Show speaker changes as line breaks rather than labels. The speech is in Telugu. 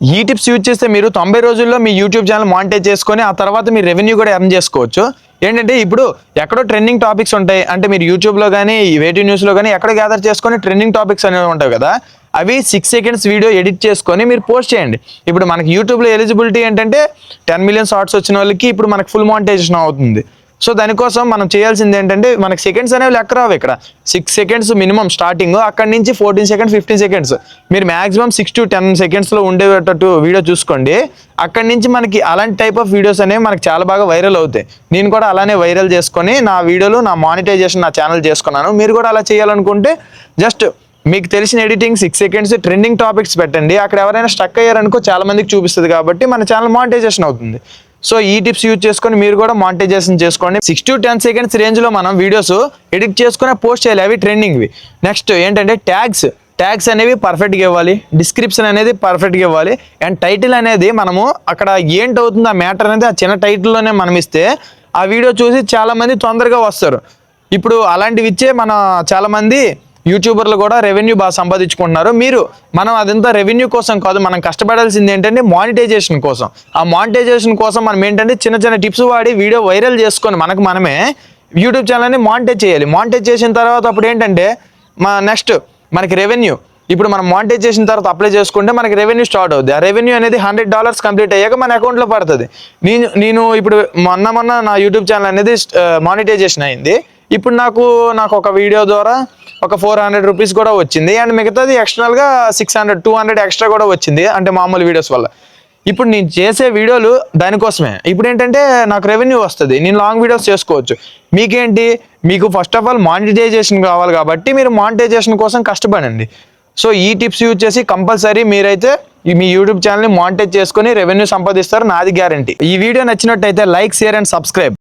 ఈ టిప్స్ యూజ్ చేస్తే మీరు తొంభై రోజుల్లో మీ యూట్యూబ్ ఛానల్ మానిటైజ్ చేసుకొని ఆ తర్వాత మీ రెవెన్యూ కూడా ఎర్న్ చేసుకోవచ్చు. ఏంటంటే ఇప్పుడు ఎక్కడో ట్రెండింగ్ టాపిక్స్ ఉంటాయి. అంటే మీరు యూట్యూబ్లో కానీ వేటి న్యూస్లో కానీ ఎక్కడ గ్యాదర్ చేసుకొని ట్రెండింగ్ టాపిక్స్ అనేవి ఉంటాయి కదా అవి సిక్స్ సెకండ్స్ వీడియో ఎడిట్ చేసుకొని మీరు పోస్ట్ చేయండి. ఇప్పుడు మనకి యూట్యూబ్లో ఎలిజిబిలిటీ ఏంటంటే టెన్ మిలియన్ షార్ట్స్ వచ్చిన వాళ్ళకి ఇప్పుడు మనకు ఫుల్ మానిటైజేషన్ అవుతుంది. సో దానికోసం మనం చేయాల్సింది ఏంటంటే మనకి సెకండ్స్ అనేవి లెక్క రావు ఇక్కడ. సిక్స్ సెకండ్స్ మినిమం స్టార్టింగ్ అక్కడి నుంచి ఫోర్టీన్ సెకండ్స్ ఫిఫ్టీన్ సెకండ్స్ మీరు మాక్సిమం సిక్స్ టు టెన్ సెకండ్స్లో ఉండేటట్టు వీడియో చూసుకోండి. అక్కడి నుంచి మనకి అలాంటి టైప్ ఆఫ్ వీడియోస్ అనేవి మనకి చాలా బాగా వైరల్ అవుతాయి. నేను కూడా అలానే వైరల్ చేసుకొని నా వీడియోలు నా మానిటైజేషన్ నా ఛానల్ చేసుకున్నాను. మీరు కూడా అలా చేయాలనుకుంటే జస్ట్ మీకు తెలిసిన editing six seconds trending topics పెట్టండి. అక్కడ ఎవరైనా స్టక్ అయ్యారనుకో చాలా మందికి చూపిస్తుంది కాబట్టి మన ఛానల్ మానిటైజేషన్ అవుతుంది. సో ఈ టిప్స్ యూజ్ చేసుకొని మీరు కూడా మానిటైజేషన్ చేసుకోండి. సిక్స్ టు టెన్ సెకండ్స్ రేంజ్లో మనం వీడియోస్ ఎడిట్ చేసుకునే పోస్ట్ చేయాలి. అవి ట్రెండింగ్వి నెక్స్ట్ ఏంటంటే ట్యాగ్స్ ట్యాగ్స్ అనేవి పర్ఫెక్ట్గా ఇవ్వాలి. డిస్క్రిప్షన్ అనేది పర్ఫెక్ట్గా ఇవ్వాలి. అండ్ టైటిల్ అనేది మనము అక్కడ ఏంటవుతుంది ఆ మ్యాటర్ అనేది ఆ చిన్న టైటిల్లోనే మనం ఇస్తే ఆ వీడియో చూసి చాలామంది తొందరగా వస్తారు. ఇప్పుడు అలాంటివి ఇచ్చే మన చాలామంది యూట్యూబర్లు కూడా రెవెన్యూ బాగా సంపాదించుకుంటున్నారు. మీరు మనం అదంతా రెవెన్యూ కోసం కాదు మనం కష్టపడాల్సింది ఏంటంటే మానిటైజేషన్ కోసం. ఆ మానిటైజేషన్ కోసం మనం ఏంటంటే చిన్న చిన్న టిప్స్ వాడి వీడియో వైరల్ చేసుకొని మనకు మనమే యూట్యూబ్ ఛానల్ని మానిటైజ్ చేయాలి. మానిటైజ్ చేసిన తర్వాత అప్పుడు ఏంటంటే మా నెక్స్ట్ మనకి రెవెన్యూ. ఇప్పుడు మనం మానిటైజ్ చేసిన తర్వాత అప్లై చేసుకుంటే మనకి రెవెన్యూ స్టార్ట్ అవుతుంది ఆ రెవెన్యూ అనేది హండ్రెడ్ డాలర్స్ కంప్లీట్ అయ్యాక మన అకౌంట్లో పడుతుంది. నేను నేను ఇప్పుడు మొన్న మొన్న నా యూట్యూబ్ ఛానల్ అనేది మానిటైజేషన్ అయింది. ఇప్పుడు నాకు నాకు ఒక వీడియో ద్వారా ఒక ఫోర్ హండ్రెడ్ రూపీస్ కూడా వచ్చింది. అండ్ మిగతాది ఎక్స్టర్నల్గా six hundred two hundred extra కూడా వచ్చింది. అంటే మామూలు వీడియోస్ వల్ల. ఇప్పుడు నేను చేసే వీడియోలు దానికోసమే. ఇప్పుడు ఏంటంటే నాకు రెవెన్యూ వస్తుంది. నేను లాంగ్ వీడియోస్ చేసుకోవచ్చు. మీకేంటి? మీకు ఫస్ట్ ఆఫ్ ఆల్ మానిటైజేషన్ కావాలి కాబట్టి మీరు మానిటైజేషన్ కోసం కష్టపడండి. సో ఈ టిప్స్ యూజ్ చేసి కంపల్సరీ మీరైతే మీ యూట్యూబ్ ఛానల్ని మానిటైజ్ చేసుకొని రెవెన్యూ సంపాదిస్తారు. నాది గ్యారంటీ ఈ వీడియో నచ్చినట్టయితే లైక్ షేర్ అండ్ సబ్స్క్రైబ్